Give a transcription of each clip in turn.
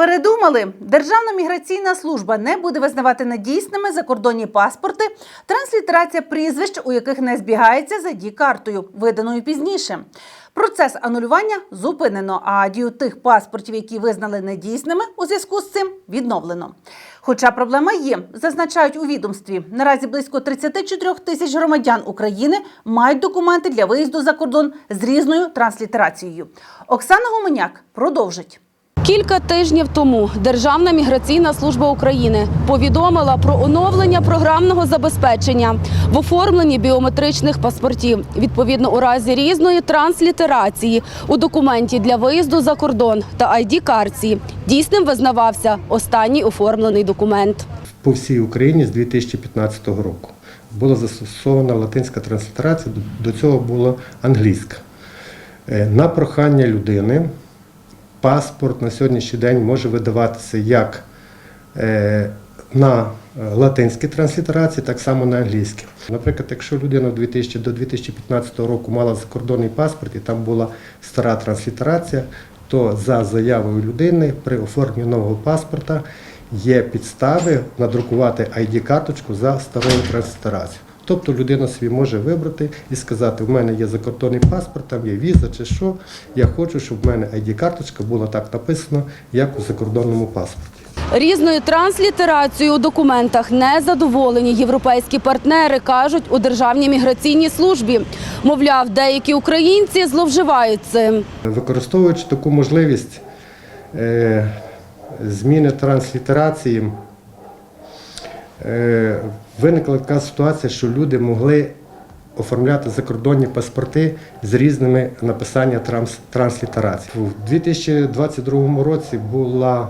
Передумали, Державна міграційна служба не буде визнавати недійсними закордонні паспорти, транслітерація прізвищ, у яких не збігається за ID-картою, виданою пізніше. Процес анулювання зупинено, а дію тих паспортів, які визнали недійсними, у зв'язку з цим відновлено. Хоча проблема є, зазначають у відомстві. Наразі близько 34 тисяч громадян України мають документи для виїзду за кордон з різною транслітерацією. Оксана Гуменяк продовжить. Кілька тижнів тому Державна міграційна служба України повідомила про оновлення програмного забезпечення в оформленні біометричних паспортів відповідно у разі різної транслітерації у документі для виїзду за кордон та id картці Дійсним визнавався останній оформлений документ. по всій Україні з 2015 року. Була застосована латинська транслітерація, до цього була англійська. Е, На прохання людини паспорт на сьогоднішній день може видаватися як е, на е, латинській транслітерації, так само на англійській. Наприклад, якщо людина в 2000 до 2015 року мала закордонний паспорт і там була стара транслітерація, то за заявою людини при оформленні нового паспорта є підстави надрукувати ID-карточку за старою транслітерацією. Тобто людина собі може вибрати і сказати, в мене є закордонний паспорт, там є віза чи що. Я хочу, щоб в мене ID-карточка була так написана, як у закордонному паспорті. Різною транслітерацією у документах не задоволені європейські партнери, кажуть у Державній міграційній службі. Мовляв, деякі українці зловживають цим. Використовуючи таку можливість е, зміни транслітерації, виникла така ситуація, що люди могли оформляти закордонні паспорти з різними написання транс, транслітерацій. У 2022 році була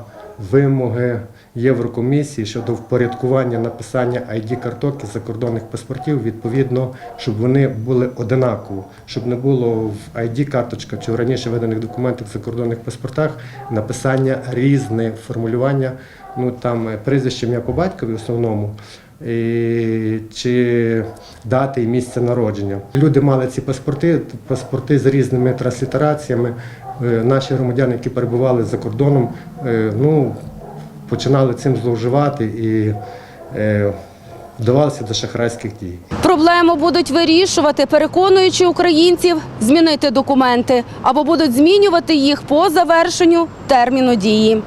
вимоги Єврокомісії щодо впорядкування написання ID-карток і закордонних паспортів, відповідно, щоб вони були одинаково, щоб не було в ID-карточках чи в раніше виданих документах в закордонних паспортах написання різне формулювання, ну там е, прізвище ім'я по батькові в основному. Чи дати і місце народження. Люди мали ці паспорти, паспорти з різними транслітераціями. Е, Наші громадяни, які перебували за кордоном, е, ну, починали цим зловживати і е, вдавалися до шахрайських дій. Проблему будуть вирішувати, переконуючи українців змінити документи або будуть змінювати їх по завершенню терміну дії.